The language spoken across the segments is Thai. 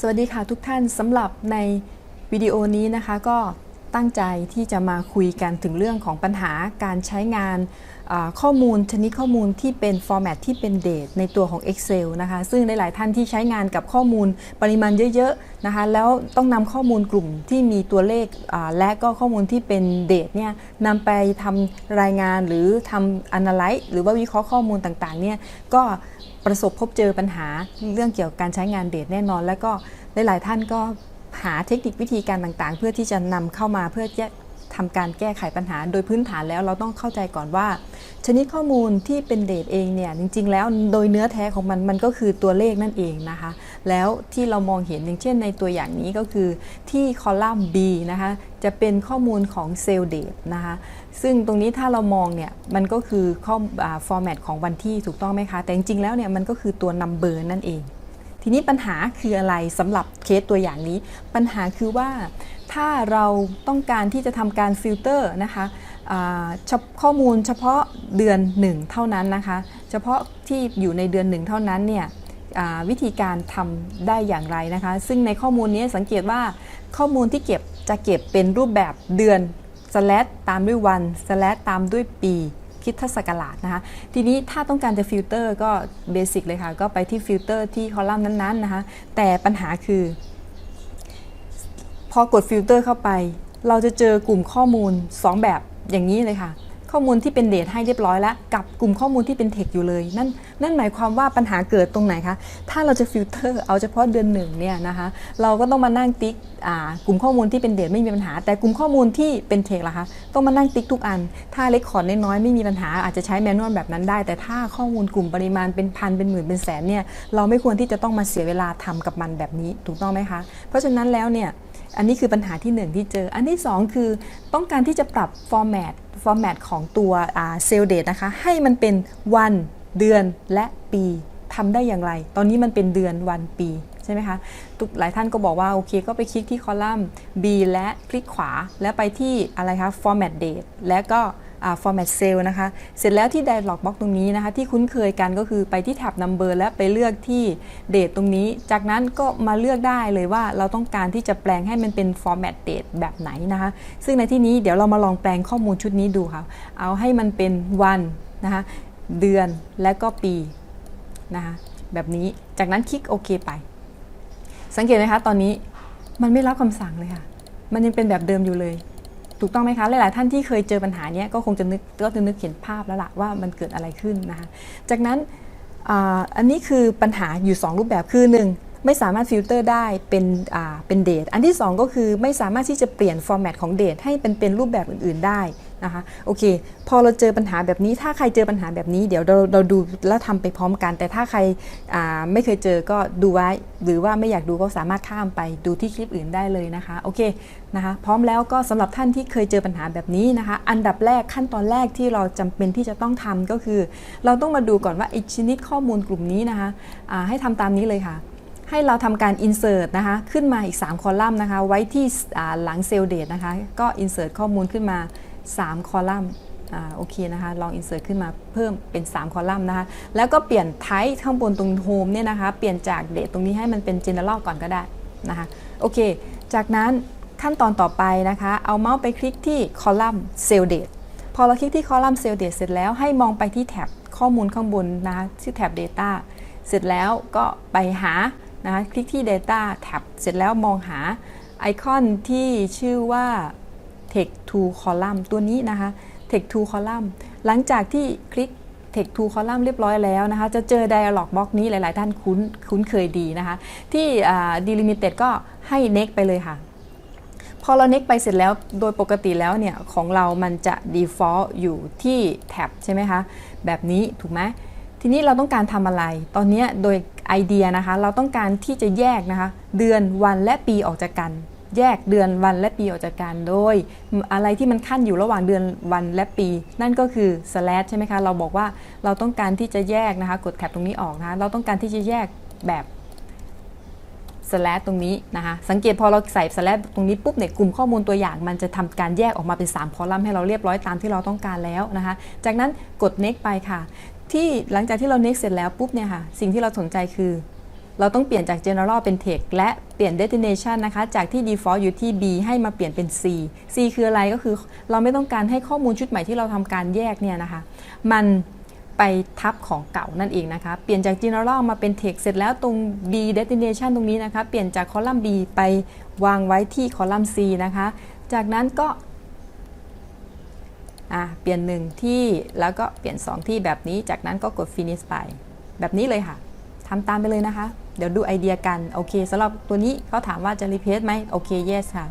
สวัสดีค่ะทุกท่านสำหรับในวิดีโอนี้นะคะก็ตั้งใจที่จะมาคุยกันถึงเรื่องของปัญหาการใช้งานข้อมูลชนิดข้อมูลที่เป็นฟอร์แมตที่เป็นเดทในตัวของ Excel นะคะซึ่งหลาย ๆ ท่านที่ใช้งานกับข้อมูลปริมาณเยอะ ๆ นะคะแล้วต้องนำข้อมูลกลุ่มที่มีตัวเลขและก็ข้อมูลที่เป็นเดทเนี่ยนำไปทำรายงานหรือทำ analyze หรือว่าวิเคราะห์ข้อมูลต่าง ๆ เนี่ยก็ ประสบพบเจอปัญหาเรื่องเกี่ยวกับการใช้งานเดทแน่นอน แล้วก็หลายๆท่านก็หาเทคนิควิธีการต่างๆ เพื่อที่จะนำเข้ามาเพื่อจะทำการแก้ไขปัญหาโดยพื้นฐานแล้วเราต้องเข้าใจก่อนว่า ชนิดข้อมูลที่เป็นเดทเองเนี่ยจริง ๆ แล้วโดยเนื้อแท้ของมันมันก็คือตัวเลขนั่นเองนะคะ แล้วที่เรามองเห็นอย่างเช่นในตัวอย่างนี้ก็คือที่คอลัมน์ B นะคะจะเป็นข้อมูลของเซลล์เดทนะคะ ซึ่งตรงนี้ถ้าเรามองเนี่ยมันก็คือข้อฟอร์แมตของวันที่ถูกต้องไหมคะ แต่จริงๆแล้วเนี่ยมันก็คือตัว number นั่นเอง ทีนี้ปัญหาคืออะไรสำหรับเคสตัวอย่างนี้ ปัญหาคือว่าถ้าเราต้องการที่จะทำการฟิลเตอร์นะคะข้อมูลเฉพาะเดือน 1 เท่านั้นนะคะ เฉพาะที่อยู่ในเดือน 1 เท่านั้นเนี่ยวิธีการทำได้อย่างไรนะคะ ซึ่งในข้อมูลนี้สังเกตว่าข้อมูลที่เก็บจะเก็บเป็นรูปแบบเดือน slash ตามด้วยวัน slash ตามด้วยปีคิดทศกราชนะคะทีนี้ถ้าต้องการจะฟิลเตอร์ก็เบสิกเลยค่ะ ก็ไปที่ฟิลเตอร์ที่คอลัมน์นั้นๆนะคะ แต่ปัญหาคือ พอกดฟิลเตอร์เข้าไป เราจะเจอกลุ่มข้อมูล 2 แบบอย่างนี้เลยค่ะ ข้อมูลที่เป็นเดทให้เรียบร้อยแล้ว กับกลุ่มข้อมูลที่เป็นเทคอยู่เลย นั่นนั่นหมายความว่าปัญหาเกิดตรงไหนคะ ถ้าเราจะฟิลเตอร์เอาเฉพาะเดือนหนึ่งเนี่ยนะคะเราก็ต้องมานั่งติ๊กกลุ่มข้อมูลที่เป็นเดทไม่มีปัญหา แต่กลุ่มข้อมูลที่เป็นเทคล่ะคะต้องมานั่งติ๊กทุกอัน ถ้าเล็กขอดน้อยๆไม่มีปัญหา อาจจะใช้แมนนวลแบบนั้นได้ แต่ถ้าข้อมูลกลุ่มปริมาณเป็นพันเป็นหมื่นเป็นแสนเนี่ยเราไม่ควรที่จะต้องมาเสียเวลาทำกับมันแบบนี้ถูกต้องไหมคะ เพราะฉะนั้นแล้วเนี่ยอันนี้คือปัญหาที่ 1 ที่เจอ อันที่ 2 คือต้องการที่จะปรับฟอร์แมต ฟอร์แมตของตัวเซลเดตนะคะ ให้มันเป็นวันเดือนและปีทำได้อย่างไร ตอนนี้มันเป็นเดือนวันปีใช่ไหมคะทุกหลายท่านก็บอกว่า โอเคก็ไปคลิกที่คอลัมน์ B และคลิกขวา แล้วไปที่อะไรคะ format date และก็ format cell นะคะ เสร็จแล้วที่ dialog box ตรงนี้นะคะ ที่คุ้นเคยกันก็คือไปที่แท็บ number และไปเลือกที่ date ตรงนี้ จากนั้นก็มาเลือกได้เลยว่าเราต้องการที่จะแปลงให้มันเป็น format date แบบไหนนะคะ ซึ่งในที่นี้เดี๋ยวเรามาลองแปลงข้อมูลชุดนี้ดูค่ะ เอาให้มันเป็นวันนะคะ เดือนและก็ปีนะคะ แบบนี้ จากนั้นคลิกโอเคไป สังเกตไหมคะ ตอนนี้มันไม่รับคำสั่งเลยค่ะ มันยังเป็นแบบเดิมอยู่เลย ถูกต้องไหมคะ หลาย ๆ ท่านที่เคยเจอปัญหาเนี้ยก็คงจะนึกก็จะนึกเห็นภาพแล้วล่ะว่ามันเกิดอะไรขึ้นนะคะ จากนั้นอ,อันนี้คือปัญหาอยู่ 2 รูปแบบคือ 1 ไม่สามารถฟิลเตอร์ได้เป็นอ่าเป็นเดท อันที่ 2 ก็คือไม่สามารถที่จะเปลี่ยนฟอร์แมตของเดทให้เป็นเป็นรูปแบบอื่น ๆ ได้ นะคะโอเค พอเราเจอปัญหาแบบนี้ ถ้าใครเจอปัญหาแบบนี้ เดี๋ยวเราเราดูแล้วทำไปพร้อมกัน แต่ถ้าใครไม่เคยเจอก็ดูไว้ หรือว่าไม่อยากดูก็สามารถข้ามไปดูที่คลิปอื่นได้เลยนะคะโอเคนะคะพร้อมแล้วก็สำหรับท่านที่เคยเจอปัญหาแบบนี้นะคะ อันดับแรกขั้นตอนแรกที่เราจำเป็นที่จะต้องทำก็คือ เราต้องมาดูก่อนว่าไอชนิดข้อมูลกลุ่มนี้นะคะให้ทำตามนี้เลยค่ะให้เราทำการ insert นะคะ ขึ้นมาอีก 3 คอลัมน์นะคะ ไว้ที่หลังเซลล์เดตนะคะ ก็ insert ข้อมูลขึ้นมา 3 คอลัมน์อ่าโอเคนะคะลอง insert ขึ้นมาเพิ่มเป็น 3 คอลัมน์นะคะแล้วก็เปลี่ยน type ข้างบนตรง home เนี่ยนะคะเปลี่ยนจาก date ตรงนี้ให้มันเป็น general ก่อนก็ได้นะคะโอเค จากนั้นขั้นตอนต่อไปนะคะ เอาเมาส์ไปคลิกที่คอลัมน์ cell date พอเราคลิกที่คอลัมน์ cell date เสร็จแล้วให้มองไปที่แท็บข้อมูลข้างบนนะคะที่แท็บ data เสร็จแล้วก็ไปหานะคะคลิกที่ data แท็บเสร็จแล้วมองหาไอคอนที่ชื่อว่า text to column ตัวนี้นะคะ text to column หลังจากที่คลิก text to column เรียบร้อยแล้วนะคะ จะเจอ dialog box นี้หลาย ๆ ท่านคุ้นคุ้นเคยดีนะคะ ที่ delimited ก็ให้ next ไปเลยค่ะพอเรา next ไปเสร็จแล้วโดยปกติแล้วเนี่ย ของเรามันจะ default อยู่ที่แท็บใช่ไหมคะ แบบนี้ถูกไหมทีนี้เราต้องการทำอะไร ตอนนี้โดยไอเดียนะคะ เราต้องการที่จะแยกนะคะ เดือนวันและปีออกจากกัน แยกเดือนวันและปีออกจากกันโดย อะไรที่มันขั้นอยู่ระหว่างเดือนวันและปี นั่นก็คือ slash ใช่ไหมคะเราบอกว่าเราต้องการที่จะแยกนะคะกดแท็บตรงนี้ออกนะคะเราต้องการที่จะแยกแบบ slash ตรงนี้นะคะสังเกตพอเราใส่ slash ตรงนี้ปุ๊บเนี่ยกลุ่มข้อมูลตัวอย่างมันจะทำการแยกออกมาเป็น 3 คอลัมน์ให้เราเรียบร้อยตามที่เราต้องการแล้วนะคะ จากนั้นกด next ไปค่ะ ที่หลังจากที่เรา next เสร็จแล้วปุ๊บเนี่ยค่ะ สิ่งที่เราสนใจคือ เราต้องเปลี่ยนจาก general เป็น text และเปลี่ยน destination นะคะ จากที่ default อยู่ที่ B ให้มาเปลี่ยนเป็น C C คืออะไรก็คือ เราไม่ต้องการให้ข้อมูลชุดใหม่ที่เราทำการแยกเนี่ยนะคะ มันไปทับของเก่านั่นเองนะคะ เปลี่ยนจาก general มาเป็น text เสร็จแล้วตรง B destination ตรงนี้นะคะ เปลี่ยนจากคอลัมน์ B ไปวางไว้ที่คอลัมน์ C นะคะ จากนั้นก็เปลี่ยนหนึ่งที่แล้วก็เปลี่ยน 2 ที่แบบนี้ จากนั้นก็กด finish ไป แบบนี้เลยค่ะทำตามไปเลยนะคะ เดี๋ยวดูไอเดียกัน โอเคสำหรับตัวนี้เขาถามว่าจะ replace ไหมโอเค yes ค่ะ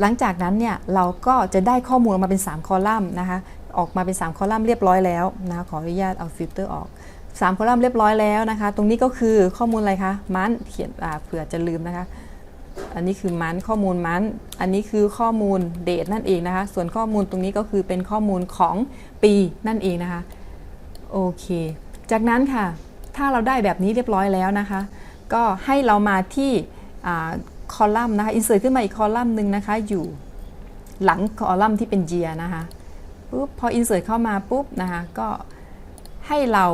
หลังจากนั้นเนี่ยเราก็จะได้ข้อมูลออกมาเป็น 3 คอลัมน์นะคะ ออกมาเป็น 3 คอลัมน์เรียบร้อยแล้วนะขออนุญาตเอาฟิลเตอร์ออก 3 คอลัมน์เรียบร้อยแล้วนะคะ ตรงนี้ก็คือข้อมูลอะไรคะมันเขียนเผื่อจะลืมนะคะ อันนี้คือมันข้อมูลมัน อันนี้คือข้อมูลเดทนั่นเองนะคะ ส่วนข้อมูลตรงนี้ก็คือเป็นข้อมูลของปีนั่นเองนะคะ โอเค จากนั้นค่ะ ถ้าเราได้แบบนี้เรียบร้อยแล้วนะคะ ก็ให้เรามาที่คอลัมน์นะคะอินเสิร์ตขึ้นมาอีกคอลัมน์หนึ่งนะคะ อยู่หลังคอลัมน์ที่เป็น year นะคะปุ๊บพออินเสิร์ตเข้ามาปุ๊บนะคะก็ให้เรา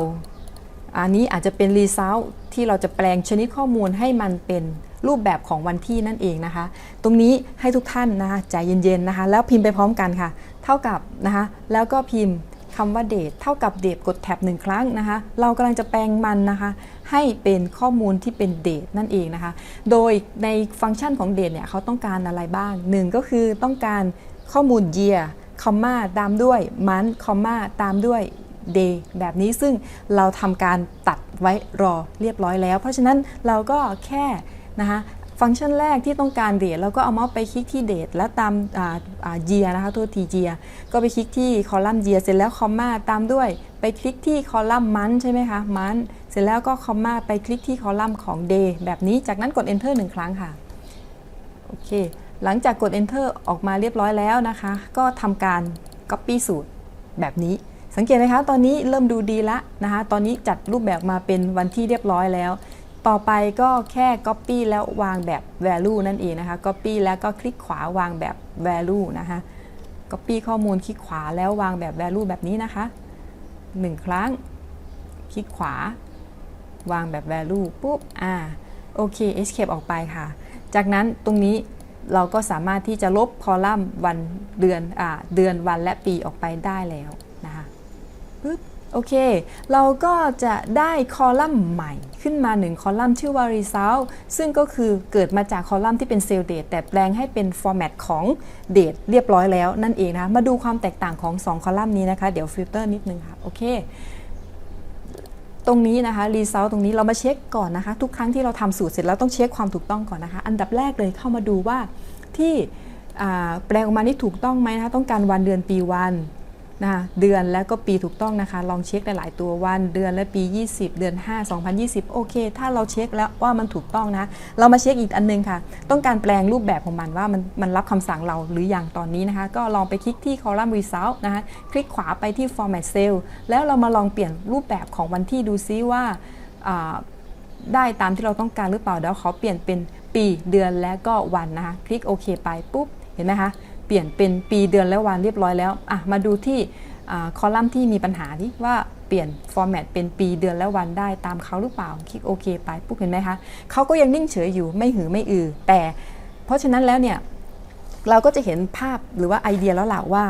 อันนี้อาจจะเป็น result ที่เราจะแปลงชนิดข้อมูลให้มันเป็นรูปแบบของวันที่นั่นเองนะคะ ตรงนี้ให้ทุกท่านนะคะใจเย็นๆนะคะ แล้วพิมพ์ไปพร้อมกันค่ะ เท่ากับนะคะ แล้วก็พิมพ์ คำว่าเดทเท่ากับเดทกดแท็บหนึ่งครั้งนะคะ เรากำลังจะแปลงมันนะคะ ให้เป็นข้อมูลที่เป็นเดทนั่นเองนะคะ โดยในฟังก์ชันของเดทเนี่ยเขาต้องการอะไรบ้างหนึ่งก็คือต้องการข้อมูล year คอมมาตามด้วย month คอมมาตามด้วย day แบบนี้ซึ่งเราทำการตัดไว้รอเรียบร้อยแล้ว เพราะฉะนั้นเราก็แค่นะคะ ฟังก์ชันแรกที่ต้องการเดทเราก็เอาเมาส์ไปคลิกที่เดทแล้วตามเยียนะคะตัวทีเจียก็ไปคลิกที่คอลัมน์เยียเสร็จแล้วคอมมาตามด้วยไปคลิกที่คอลัมน์มันใช่ไหมคะมันเสร็จแล้วก็คอมมาไปคลิกที่คอลัมน์ของ day แบบนี้จากนั้นกด enter หนึ่งครั้งค่ะโอเคหลังจากกด enter ออกมาเรียบร้อยแล้วนะคะ ก็ทำการ copy สูตรแบบนี้สังเกตไหมคะ ตอนนี้เริ่มดูดีละนะคะ ตอนนี้จัดรูปแบบมาเป็นวันที่เรียบร้อยแล้ว ต่อไปก็แค่ Copy แล้ววางแบบ value นั่นเองนะคะ Copy แล้วก็คลิกขวาวางแบบ value นะคะ Copy ข้อมูลคลิกขวาแล้ววางแบบ value แบบนี้นะคะ 1 ครั้ง คลิกขวา วางแบบ value ปุ๊บ อ่า โอเค escape ออกไปค่ะ จากนั้นตรงนี้เราก็สามารถที่จะลบคอลัมน์วันเดือน อ่า เดือนวันและปีออกไปได้แล้วนะคะปึ๊บ โอเค เราก็จะได้คอลัมน์ใหม่ขึ้นมา 1 คอลัมน์ชื่อว่า result ซึ่งก็คือเกิดมาจากคอลัมน์ที่เป็น cell date แต่แปลงให้เป็น format ของ date เรียบร้อยแล้วนั่นเองนะคะมาดูความแตกต่างของ 2 คอลัมน์นี้นะคะ เดี๋ยวฟิลเตอร์นิดนึงค่ะ โอเค ตรงนี้นะคะ result ตรงนี้เรามาเช็คก่อนนะคะ ทุกครั้งที่เราทำสูตรเสร็จแล้วต้องเช็คความถูกต้องก่อนนะคะ อันดับแรกเลยเข้ามาดูว่าที่แปลงออกมานี่ถูกต้องไหมนะคะ ต้องการวันเดือนปีวัน นะคะเดือนแล้วก็ปีถูกต้องนะคะ ลองเช็คหลาย ๆ ตัววันเดือนและปี 20 เดือน 5 2020 โอเค ถ้าเราเช็คแล้วว่ามันถูกต้องนะ เรามาเช็คอีกอันนึงค่ะ ต้องการแปลงรูปแบบของมันว่ามันมันรับคำสั่งเราหรืออย่างตอนนี้นะคะ ก็ลองไปคลิกที่คอลัมน์ result นะคะ คลิกขวาไปที่ format cell แล้วเรามาลองเปลี่ยนรูปแบบของวันที่ดูซิว่าได้ตามที่เราต้องการหรือเปล่าเดี๋ยวขอเปลี่ยนเป็นปีเดือนและก็วันนะคะ คลิกโอเคไปปุ๊บเห็นไหมคะ เปลี่ยนเป็นปีเดือนและวันเรียบร้อยแล้วอะมาดูที่คอลัมน์ที่มีปัญหาที่ว่าเปลี่ยนฟอร์แมตเป็นปีเดือนและวันได้ตามเขาหรือเปล่า คลิกโอเคไปปุ๊บเห็นไหมคะเขาก็ยังนิ่งเฉยอยู่ไม่หือไม่อือ แต่เพราะฉะนั้นแล้วเนี่ยเราก็จะเห็นภาพหรือว่าไอเดียแล้วแหละว่า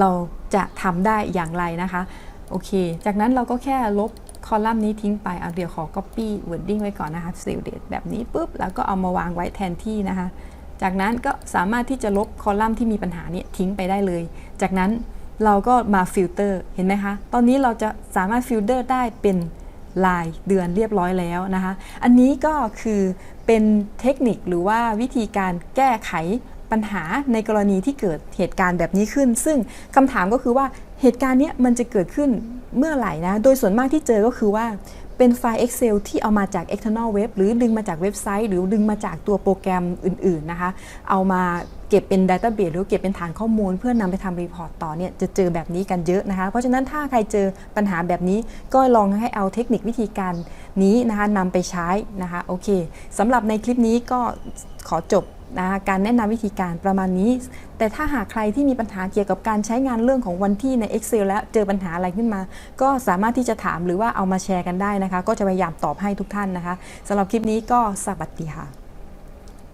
เราจะทำได้อย่างไรนะคะ โอเค จากนั้นเราก็แค่ลบคอลัมน์นี้ทิ้งไปเอาเดี๋ยวขอ copy wording ไว้ก่อนนะคะ save date แบบนี้ปุ๊บ แล้วก็เอามาวางไว้แทนที่นะคะ จากนั้นก็สามารถที่จะลบคอลัมน์ที่มีปัญหาเนี้ทิ้งไปได้เลย จากนั้นเราก็มาฟิลเตอร์เห็นไหมคะ ตอนนี้เราจะสามารถฟิลเตอร์ได้เป็นลายเดือนเรียบร้อยแล้วนะคะ อันนี้ก็คือเป็นเทคนิคหรือว่าวิธีการแก้ไขปัญหาในกรณีที่เกิดเหตุการณ์แบบนี้ขึ้น ซึ่งคำถามก็คือว่าเหตุการณ์นี้มันจะเกิดขึ้น เมื่อไหร่นะ โดยส่วนมากที่เจอก็คือว่าเป็นไฟล์ Excel ที่เอามาจาก external web หรือดึงมาจากเว็บไซต์ หรือดึงมาจากตัวโปรแกรมอื่น ๆ นะคะ เอามาเก็บเป็น Database หรือเก็บเป็นฐานข้อมูล เพื่อนำไปทำรีพอร์ตต่อเนี่ยจะเจอแบบนี้กันเยอะนะคะ เพราะฉะนั้นถ้าใครเจอปัญหาแบบนี้ก็ลองให้เอาเทคนิควิธีการนี้นะคะนำไปใช้นะคะโอเคสำหรับในคลิปนี้ก็ขอจบ นะการแนะนำวิธีการประมาณนี้ แต่ถ้าหากใครที่มีปัญหาเกี่ยวกับการใช้งานเรื่องของวันที่ใน Excel แล้วเจอปัญหาอะไรขึ้นมา ก็สามารถที่จะถามหรือว่าเอามาแชร์กันได้นะคะ ก็จะพยายามตอบให้ทุกท่านนะคะสำหรับคลิปนี้ก็สวัสดีค่ะ